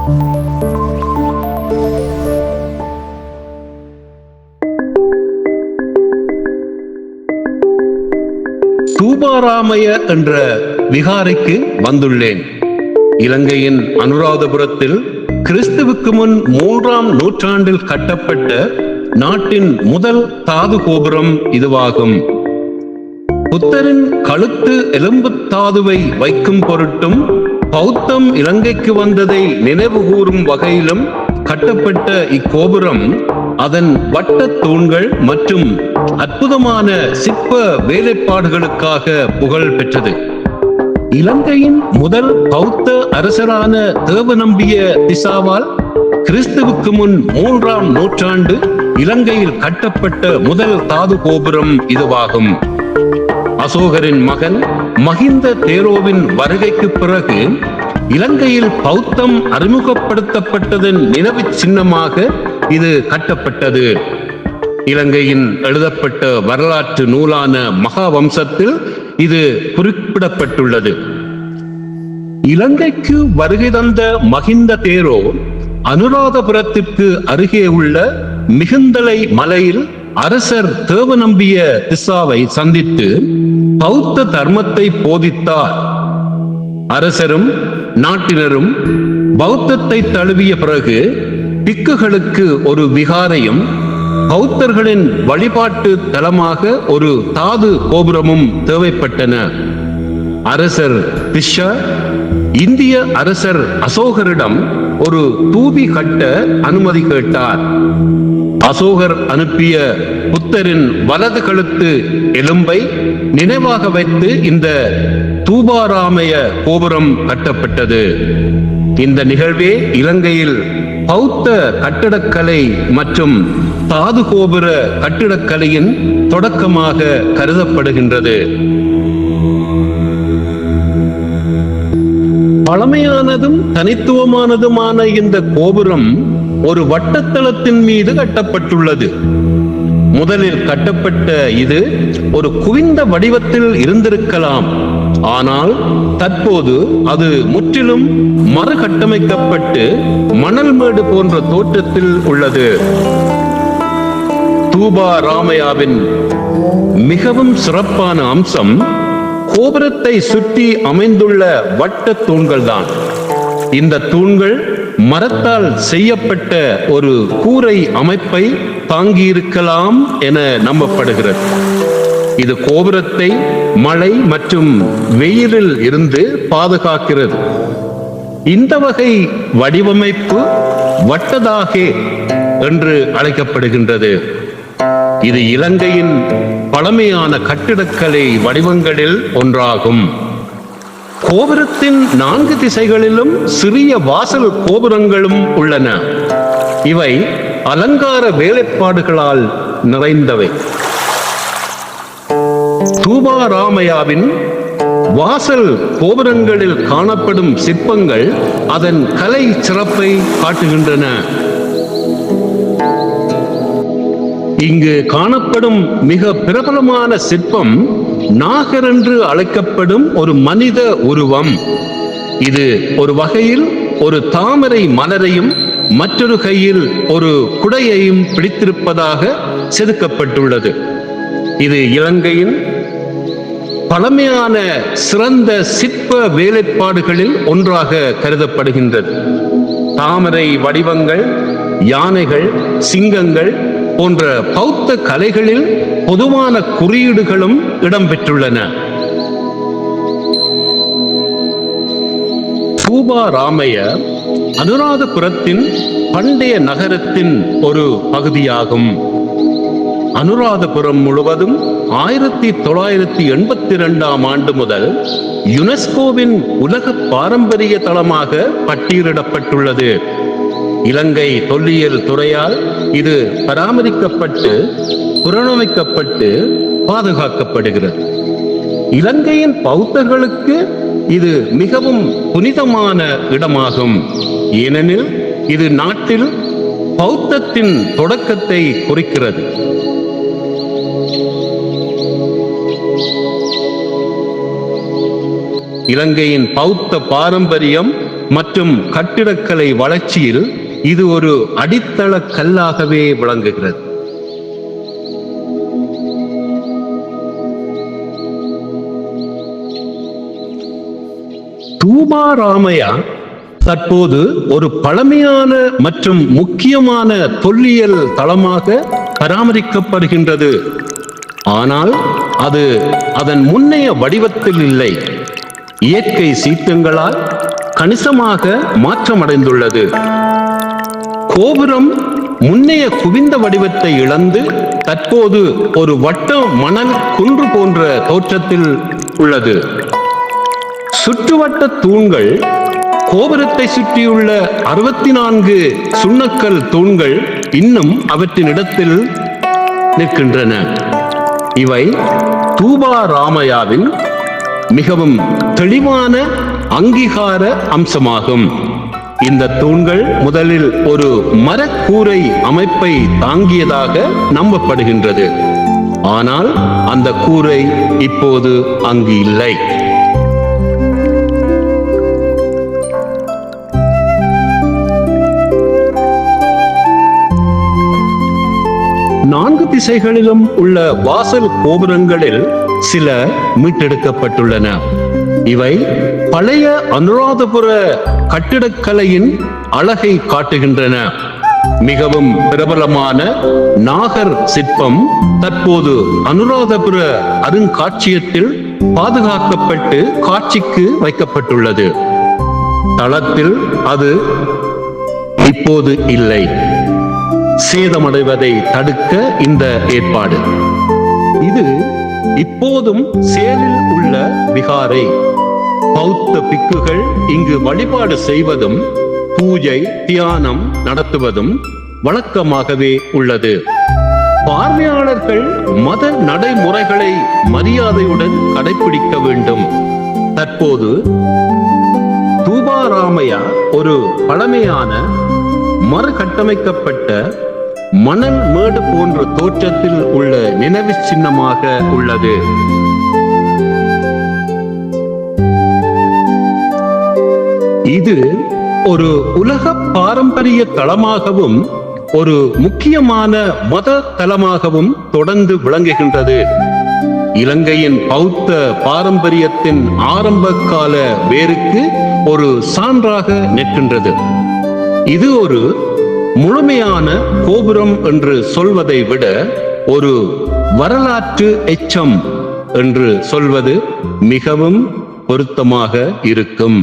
தூபாராமய என்ற விகாரைக்கு வந்துள்ளேன். இலங்கையின் அனுராதபுரத்தில் கிறிஸ்துவுக்கு முன் மூன்றாம் நூற்றாண்டில் கட்டப்பட்ட நாட்டின் முதல் தாது கோபுரம் இதுவாகும். புத்தரின் கழுத்து எலும்பு தாதுவை வைக்கும் பொருட்டும் பௌத்தம் இலங்கைக்கு வந்ததை நினைவு கூறும் வகையிலும் கட்டப்பட்ட இக்கோபுரம் அதன் வட்ட தூண்கள் மற்றும் அற்புதமான சிற்ப வேலைப்பாடுகளுக்காக புகழ் பெற்றது. இலங்கையின் முதல் பௌத்த அரசரான தேவநம்பிய திசாவால் கிறிஸ்துவுக்கு முன் மூன்றாம் நூற்றாண்டு இலங்கையில் கட்டப்பட்ட முதல் தாது கோபுரம் இதுவாகும். அசோகரின் மகன் மகிந்த தேரோவின் வருகைக்கு பிறகு இலங்கையில் பௌத்தம் அறிமுகப்படுத்தப்பட்டதன் நினைவு சின்னமாக இது கட்டப்பட்டது. இலங்கையின் எழுதப்பட்ட வரலாற்று நூலான மகாவம்சத்தில் இது குறிப்பிடப்பட்டுள்ளது. இலங்கைக்கு வருகை தந்த மகிந்த தேரோ அனுராதபுரத்திற்கு அருகே உள்ள மிகுந்தலை மலையில் அரசர் தேவ நம்பிய திசாவை சந்தித்து பௌத்த தர்மத்தை போதித்தார். அரசரும் நாட்டினரும் பௌத்தத்தை தழுவிய பிறகு பிக்குகளுக்கு ஒரு விகாரையும் பௌத்தர்களின் வழிபாட்டு தலமாக ஒரு தாது கோபுரமும் தேவைப்பட்டன. அரசர் பிஷா இந்திய அரசர் அசோகரிடம் ஒரு தூபி கட்ட அனுமதி கேட்டார். அசோகர் அனுப்பிய புத்தரின் வலது கழுத்து எலும்பை நினைவாக வைத்து இந்த தூபாராமய கோபுரம் கட்டப்பட்டது. இந்த நிகழ்வே இலங்கையில் பௌத்த கட்டடக்கலை மற்றும் தாது கோபுர கட்டிடக்கலையின் தொடக்கமாக கருதப்படுகின்றது. பழமையானதும் தனித்துவமானதுமான இந்த கோபுரம் ஒரு வட்டத்தளத்தின் மீது கட்டப்பட்டுள்ளது. முதலில் கட்டப்பட்ட இது ஒரு குவிந்த வடிவத்தில் இருந்திருக்கலாம். ஆனால் தற்போது அது முற்றிலும் மறுகட்டமைக்கப்பட்டு மணல் மேடு போன்ற தோற்றத்தில் உள்ளது. தூபா ராமையாவின் மிகவும் சிறப்பான அம்சம் கோபுரத்தை சுற்றி அமைந்துள்ள வட்ட தூண்கள் தான் இந்த தூண்கள் மரத்தால் செய்யப்பட்ட ஒரு கூரை அமைப்பை தாங்கியிருக்கலாம் என நம்பப்படுகிறது. இது கோபுரத்தை மழை மற்றும் வெயிலில் இருந்து பாதுகாக்கிறது. இந்த வகை வடிவமைப்பு வட்டதாகே என்று அழைக்கப்படுகின்றது. இது இலங்கையின் பழமையான கட்டிடக்கலை வடிவங்களில் ஒன்றாகும். கோபுரத்தின் நான்கு திசைகளிலும் சிறிய வாசல் கோபுரங்களும் உள்ளன. இவை அலங்கார வேலைப்பாடுகளால் நிறைந்தவை. தூபாராமையாவின் வாசல் கோபுரங்களில் காணப்படும் சிற்பங்கள் அதன் கலை சிறப்பை காட்டுகின்றன. இங்கு காணப்படும் மிக பிரபலமான சிற்பம் நாகர் என்று அழைக்கப்படும் ஒரு மனித உருவம். இது ஒரு வகையில் ஒரு தாமரை மலரையும் மற்றொரு கையில் ஒரு குடையையும் பிடித்திருப்பதாக செதுக்கப்பட்டுள்ளது. இது இலங்கையின் பழமையான சிறந்த சிற்ப வேலைப்பாடுகளில் ஒன்றாக கருதப்படுகின்றது. தாமரை வடிவங்கள் யானைகள் சிங்கங்கள் போன்ற பௌத்த கலைகளில் பொதுவான குறியீடுகளும் இடம்பெற்றுள்ளன. தூபா ராமைய அனுராதபுரத்தின் பண்டைய நகரத்தின் ஒரு பகுதியாகும். அனுராதபுரம் முழுவதும் ஆயிரத்தி தொள்ளாயிரத்தி எண்பத்தி இரண்டாம் ஆண்டு முதல் யுனெஸ்கோவின் உலக பாரம்பரிய தளமாக பட்டியலிடப்பட்டுள்ளது. இலங்கை தொல்லியல் துறையால் இது பராமரிக்கப்பட்டு புறணமைக்கப்பட்டு பாதுகாக்கப்படுகிறது. இலங்கையின் பௌத்தர்களுக்கு இது மிகவும் புனிதமான இடமாகும். ஏனெனில் இது நாட்டில் பௌத்தத்தின் தொடக்கத்தை குறிக்கிறது. இலங்கையின் பௌத்த பாரம்பரியம் மற்றும் கட்டிடக்கலை வளர்ச்சியில் இது ஒரு அடித்தள கல்லாகவே விளங்குகிறது. தூபாராமையா தற்போது ஒரு பழமையான மற்றும் முக்கியமான தொல்லியல் தளமாக பராமரிக்கப்படுகின்றது. ஆனால் அது அதன் முன்னைய வடிவத்தில் இல்லை. இயற்கை சீற்றங்களால் கணிசமாக மாற்றமடைந்துள்ளது. கோபுரம் முன்னைய குவிந்த வடிவத்தை இழந்து தற்போது ஒரு வட்ட மணல் குன்று போன்ற தோற்றத்தில் உள்ளது. சுற்றுவட்ட தூண்கள் கோபுரத்தை சுற்றியுள்ள அறுபத்தி நான்கு சுண்ணக்கல் தூண்கள் இன்னும் அவற்றின் இடத்தில் நிற்கின்றன. இவை தூபா ராமையாவின் மிகவும் தெளிவான அங்கீகார அம்சமாகும். இந்த தூண்கள் முதலில் ஒரு மரக்கூரை அமைப்பை தாங்கியதாக நம்பப்படுகின்றது. ஆனால் அந்த கூரை இப்போது அங்கு இல்லை. நான்கு திசைகளிலும் உள்ள வாசல் கோபுரங்களில் சில மீட்டெடுக்கப்பட்டுள்ளன. இவை பழைய அனுராதபுர கட்டிடக்கலையின் அழகை காட்டுகின்றன. மிகவும் பிரபலமான நாகர் சிற்பம் தற்போது அனுராதபுர அருங்காட்சியத்தில் பாதுகாக்கப்பட்டு காட்சிக்கு வைக்கப்பட்டுள்ளது. தளத்தில் அது இப்போது இல்லை. சேதமடைவதை தடுக்க இந்த ஏற்பாடு. இது இப்போதும் சேலில் உள்ள விகாரை பௌத்த பிக்குகள் இங்கு வழிபாடு செய்வதும் பூஜை தியானம் நடத்துவதும் வழக்கமாகவே உள்ளது. பார்வையாளர்கள் மத நடைமுறைகளை மரியாதையுடன் கடைபிடிக்க வேண்டும். தற்போது தூபாராமையா ஒரு பழமையான மறுகட்டமைக்கப்பட்ட மணல் மேடு போன்ற தோற்றத்தில் உள்ள நினைவு சின்னமாக உள்ளது. இது ஒரு உலக பாரம்பரிய தளமாகவும் ஒரு முக்கியமான மத தலமாகவும் தொடர்ந்து விளங்குகின்றது. இலங்கையின் பௌத்த பாரம்பரியத்தின் ஆரம்ப கால வேருக்கு ஒரு சான்றாக நிற்கின்றது. இது ஒரு முழுமையான கோபுரம் என்று சொல்வதை விட ஒரு வரலாற்று எச்சம் என்று சொல்வது மிகவும் பொருத்தமாக இருக்கும்.